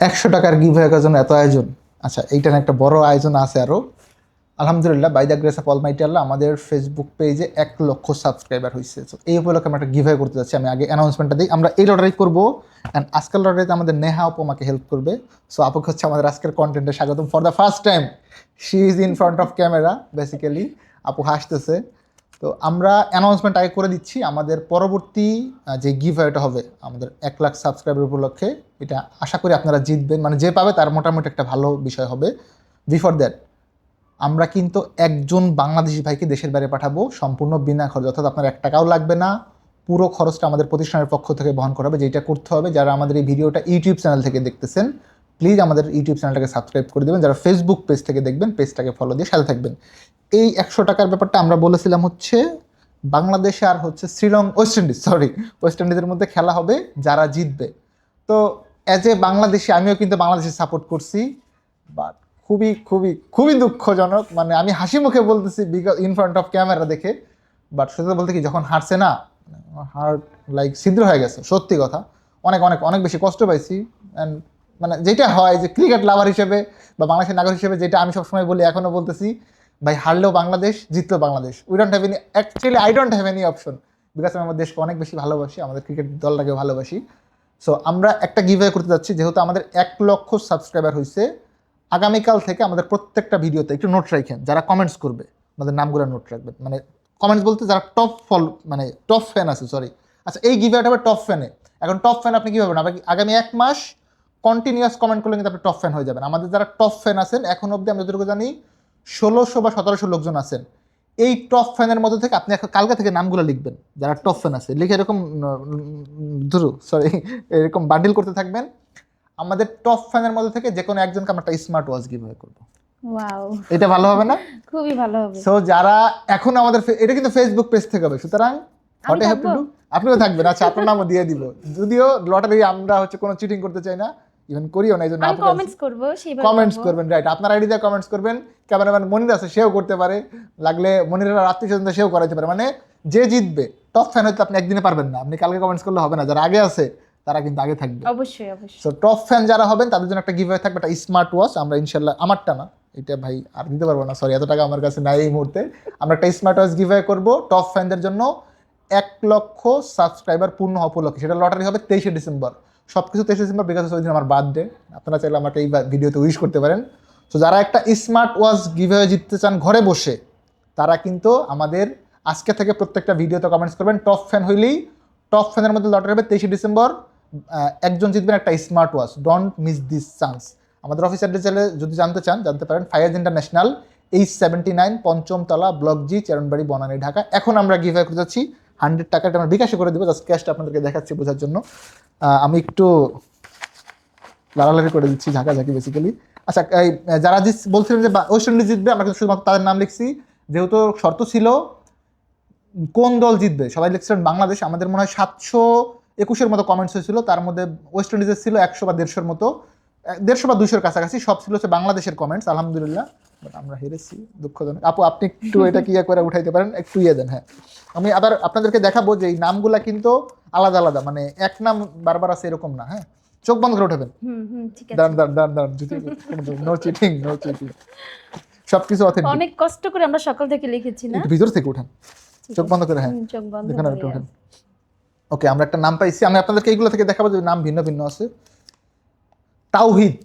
একশো টাকার গিভ হয়ে জন্য এত আয়োজন। আচ্ছা এইটার একটা বড় আয়োজন আছে আরও আলহামদুলিল্লাহ by the grace of almighty Allah আমাদের ফেসবুক পেজে এক লক্ষ সাবস্ক্রাইবার হয়েছে তো এই উপলক্ষে আমরা একটা গিভ করতে যাচ্ছি। আমি আগে অ্যানাউন্সমেন্টটা দিই। আমরা এই লটারি করব। অ্যান্ড আজকাল লটারিতে আমাদের নেহা আপু আমাকে হেল্প করবে। সো আপুকে হচ্ছে আমাদের আজকের কন্টেন্টে স্বাগতম। For the first time she is in front of camera basically আপু হাসতেছে। তো আমরা অ্যানাউন্সমেন্ট আগে করে দিচ্ছি, আমাদের পরবর্তী যে গিভ এটা হবে আমাদের এক লাখ সাবস্ক্রাইবার উপলক্ষে, এটা আশা করি আপনারা জিতবেন। মানে যে পাবে তার মোটামুটি একটা ভালো বিষয় হবে। বিফোর দ্যাট আমরা কিন্তু একজন বাংলাদেশি ভাইকে দেশের বাইরে পাঠাবো সম্পূর্ণ বিনা খরচ। অর্থাৎ আপনার এক টাকাও লাগবে না, পুরো খরচটা আমাদের প্রতিষ্ঠানের পক্ষ থেকে বহন করা হবে যেটা করতে হবে। যারা আমাদের এই ভিডিওটা ইউটিউব চ্যানেল থেকে দেখতেছেন প্লিজ আমাদের ইউটিউব চ্যানেলটাকে সাবস্ক্রাইব করে দেবেন। যারা ফেসবুক পেজ থেকে দেখবেন পেজটাকে ফলো দিয়ে সাথে থাকবেন। এই একশো টাকার ব্যাপারটা আমরা বলেছিলাম হচ্ছে বাংলাদেশে আর হচ্ছে Sri Lanka West Indies sorry West ইন্ডিজের মধ্যে খেলা হবে, যারা জিতবে। তো অ্যাজ এ বাংলাদেশি, আমিও কিন্তু বাংলাদেশে সাপোর্ট করছি বাট খুবই খুবই খুবই দুঃখজনক মানে আমি হাসি মুখে বলতেছি because in front of camera দেখে বাট সত্যি বলতে কি, যখন হারছে না হার্ট লাইক ছিদ্র হয়ে গেছে, সত্যি কথা। অনেক অনেক অনেক বেশি কষ্ট পাইছি অ্যান্ড মানে যেটা হয় যে ক্রিকেট লাভার হিসেবে বা বাংলাদেশের নাগরিক হিসেবে যেটা আমি সবসময় বলি এখনও বলতেছি ভাই, হারলেও Bangladesh, জিতলেও Bangladesh. We don't have any actually I don't have any option because আমি আমার দেশকে অনেক বেশি ভালোবাসি, আমাদের ক্রিকেট দলটাকে ভালোবাসি। সো আমরা একটা গিভ করতে যাচ্ছি, যেহেতু আমাদের এক লক্ষ সাবস্ক্রাইবার হয়েছে আগামীকাল থেকে আমাদের প্রত্যেকটা ভিডিওতে একটু নোট রাখেন, যারা কমেন্টস করবে, আমাদের নামগুলো নোট রাখবেন। মানে কমেন্টস বলতে যারা টপ ফল মানে টপ ফ্যান আছে সরি আচ্ছা এই গিভ হবে টপ ফ্যানে এখন টপ ফ্যান আপনি কী ভাবেন আপনি আগামী এক মাস কন্টিনিউয়াস কমেন্ট করলে কিন্তু আপনি টপ ফ্যান হয়ে যাবেন। আমাদের যারা টপ ফ্যান আছেন, এখন অবধি আমি যতটুকু জানি ষোলোশো বা সতেরোশো লোকজন আছেন। এই টপ ফ্যানের মধ্যে থেকে আপনি এখন কালকে থেকে নামগুলো লিখবেন যারা টপ ফ্যান আছে। লিখে এরকম ধরু সরি এরকম বান্ডিল করতে থাকবেন। আমাদের টপ ফ্যানের মধ্যে থেকে যে কোনো একজনকে আমরা একটা স্মার্ট ওয়াচ গিভ করব। এটা ভালো হবে না? খুবই ভালো হবে। সো যারা এখন আমাদের এটা কিন্তু ফেসবুক পেজ থেকে হবে। সুতরাং হোয়াট হ্যাভ টু? ডু আপনিও থাকবেন। আচ্ছা আপনার নামও দিয়ে দিব। যদিও লটারি আমরা হচ্ছে কোনো চিটিং করতে চাই না ইভেন করিও না এই জন্য কমেন্টস করব কমেন্টস করবেন রাইট আপনার আইডি দিয়ে কমেন্টস করবেন। ক্যামেরাম্যান মনির আছে সেও করতে পারে। লাগলে মনিরের আত্মীয় স্বজন সেও করাইতে পারে। মানে যে জিতবে টপ ফ্যান হয়তো আপনি একদিনে পারবেন না। আপনি কালকে কমেন্টস করলে হবে না। যারা আগে আছে তারা কিন্তু আগে থাকবে। অবশ্যই অবশ্যই। সো টপ ফ্যান যারা হবেন তাদের জন্য একটা গিভ থাকবে একটা স্মার্ট ওয়াচ আমরা ইনশাল্লাহ আমারটা না এটা ভাই আর দিতে পারব না। সরি এত টাকা আমার কাছে নাই এই মুহূর্তে। আমরা একটা স্মার্ট ওয়াচ গিভ করব। টপ ফ্যানদের জন্য এক লক্ষ সাবস্ক্রাইবার পূর্ণ উপলক্ষে। সেটা লটারি হবে তেইশে ডিসেম্বর। সব কিছু তেইশে ডিসেম্বর বিকাশ ওই দিন আমার বার্থডে আপনারা চাইলে আমাকে এই ভিডিওতে উইশ করতে পারেন। তো যারা একটা স্মার্ট ওয়াচ গিভ জিততে চান ঘরে বসে, তারা কিন্তু আমাদের আজকে থেকে প্রত্যেকটা ভিডিওতে কমেন্টস করবেন। টপ ফ্যান হইলেই টপ ফ্যানের মধ্যে লটারি হবে তেইশে ডিসেম্বর। একজন জিতবেন একটা smart watch don't miss this chance আমাদের অফিস অ্যাড্রেস যদি জানতে চান, জানতে পারেন Fayaz international H seventy nine পঞ্চমতলা block G চেরনবাড়ি Banani Dhaka এখন আমরা গিভ করতে যাচ্ছি। হান্ড্রেড টাকাটা আমরা বিকাশে করে দেবো। জাস্ট ক্যাশটা আপনাদেরকে দেখাচ্ছি বোঝার জন্য। আমি একটু লাড়ালাড়ি করে দিচ্ছি ঝাঁকা ঝাঁকি বেসিক্যালি আচ্ছা এই যারা জিত বলছিলেন যে ওয়েস্ট ইন্ডিজ জিতবে আমরা কিন্তু শুধুমাত্র তাদের নাম লিখছি। যেহেতু শর্ত ছিল কোন দল জিতবে? সবাই লিখছিলেন বাংলাদেশ। আমাদের মনে হয় সাতশো একুশের মতো কমেন্টস হয়েছিল। তার মধ্যে ওয়েস্ট ইন্ডিজের ছিল একশো বা দেড়শোর মতো। দেড়শো বা দুশোর কাছাকাছি সব ছিল হচ্ছে বাংলাদেশের কমেন্টস আলহামদুলিল্লাহ। বাট আমরা হেরেছি দুঃখজনক। আপু আপনি একটু এটা কি ইয়ে করে উঠাইতে পারেন একটু ইয়ে দেন হ্যাঁ। আমি আবার আপনাদেরকে দেখাবো যে এই নামগুলা কিন্তু আলাদা আলাদা। মানে এক নাম বারবার আছে এরকম না হ্যাঁ। চোখ বন্ধ করে উঠাবেন। হুম হুম ঠিক আছে। দাঁড়ান দাঁড়ান দাঁড়ান দাঁড়ান নো চিটিং নো চিটিং সব অথেন্টিক অনেক কষ্ট করে আমরা সকাল থেকে লিখেছি না? ভিতর থেকে উঠান। চোখ বন্ধ করে হ্যাঁ। চোখ বন্ধ করে উঠান। ওকে আমরা একটা নাম পাইছি। আমি আপনাদেরকে এইগুলো থেকে দেখাবো যে নাম ভিন্ন ভিন্ন আছে। তাওহিদ।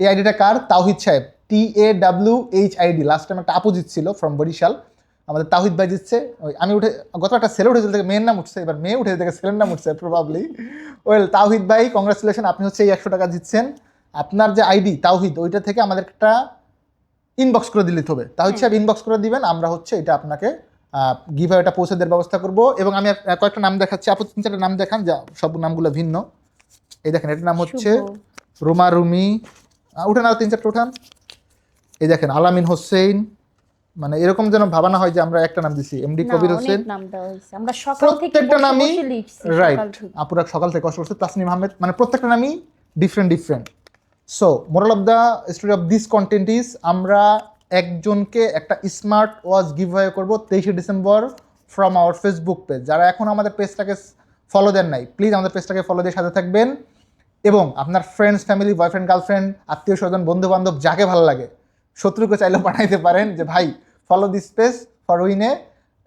এই আইডিটা কার? তাওহিদ সাহেব। T A W H ID last time একটা আপুজিট ছিল ফ্রম বরিশাল। আমাদের তাহিদ ভাই জিতছে ওই আমি উঠে গত একটা ছেলে উঠেছিল থেকে মেয়ের নাম উঠছে এবার মেয়ে উঠে থেকে ছেলের নাম উঠছে প্রবাবলি ওয়েল তাওহিদ ভাই কংগ্রাচুলেশন আপনি হচ্ছে এই একশো টাকা জিতছেন। আপনার যে আইডি তাওহিদ ওইটা থেকে আমাদের একটা ইনবক্স করে দিলে হবে। তাহিদ সাহেব ইনবক্স করে দিবেন আমরা হচ্ছে এটা আপনাকে গিভ এটা পৌঁছে দেওয়ার ব্যবস্থা করব। এবং আমি কয়েকটা নাম দেখাচ্ছি। আপু তিন চারটা নাম দেখান যা সব নামগুলো ভিন্ন। এই দেখেন এটার নাম হচ্ছে রুমা রুমি। উঠান আরও তিন চারটা উঠান। এই দেখেন আলামিন হোসেন মানে এরকম যেন ভাবানা হয় যে আমরা একটা নাম দিছি এমডি কবির হোসেন। আমরা সকাল থেকে প্রত্যেকটা নামই রাইট আপুরা সকাল থেকে কষ্ট করছে তাসনিম আহমেদ মানে প্রত্যেকটা নামই different different so moral of the story of this content is আমরা একজনকে একটা স্মার্ট ওয়াচ গিভ অ্যাওয়ে করব তেইশে December from our Facebook page যারা এখন আমাদের পেজটাকে ফলো দেন নাই প্লিজ আমাদের পেজটাকে ফলো দিয়ে সাথে থাকবেন। এবং আপনার ফ্রেন্ডস ফ্যামিলি বয়ফ্রেন্ড গার্লফ্রেন্ড আত্মীয় স্বজন বন্ধু বান্ধব যাকে ভালো লাগে শত্রুকে চাইলেও পাঠাইতে পারেন যে ভাই ফলো দিস স্পেস ফর উইনে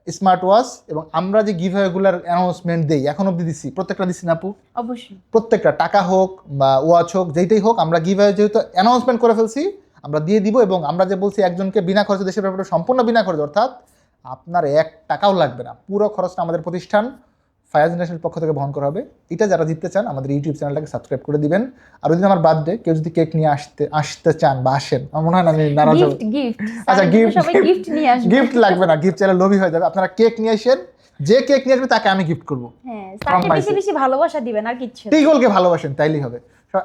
স্মার্ট ওয়াচ এবং আমরা যে গিভ অ্যাওয়েগুলার অ্যানাউন্সমেন্ট দিই এখন অব্দি দিচ্ছি প্রত্যেকটা দিচ্ছি না আপু? অবশ্যই। প্রত্যেকটা টাকা হোক বা ওয়াচ হোক যেইটাই হোক আমরা গিভ যেহেতু অ্যানাউন্সমেন্ট করে ফেলছি আমরা দিয়ে দিব এবং আমরা যে বলছি একজনকে বিনা খরচে দেশের ব্যাপারে সম্পূর্ণ বিনা খরচ অর্থাৎ আপনার এক টাকাও লাগবে না পুরো খরচটা আমাদের প্রতিষ্ঠান ফায়াজ ইন্টারন্যাশনাল পক্ষ থেকে বহন করা হবে। এটা যারা জিততে চান আমাদের ইউটিউব চ্যানেলটাকে সাবস্ক্রাইব করে দিবেন। আর দিন আমার বার্থডে কেউ যদি কেক নিয়ে আসতে আসতে চান বা আসেন আমার মনে হয় না আমি নারাজ হব। গিফট গিফট আচ্ছা, নিয়ে আসবে। গিফট লাগবে না গিফট চাইলে লোভী হয়ে যাবে। আপনারা কেক নিয়ে আসেন যে কেক নিয়ে আসবে তাকে আমি গিফট করব। হ্যাঁ তাকে বেশি বেশি ভালোবাসা দিবেন আর কিচ্ছু। টিগলকে ভালোবাসেন তাইলেই হবে।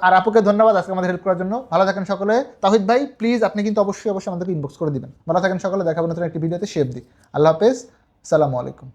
আর আপুকে ধন্যবাদ আজকে আমাদের হেল্প করার জন্য। ভালো থাকেন সকলে। তাহিদ ভাই প্লিজ আপনি কিন্তু অবশ্যই অবশ্যই আমাদেরকে ইনবক্স করে দিবেন। ভালো থাকেন সকলে দেখাবেন নতুন একটি ভিডিওতে শেপ দিই আল্লাহ হাফেজ সালামু আলাইকুম।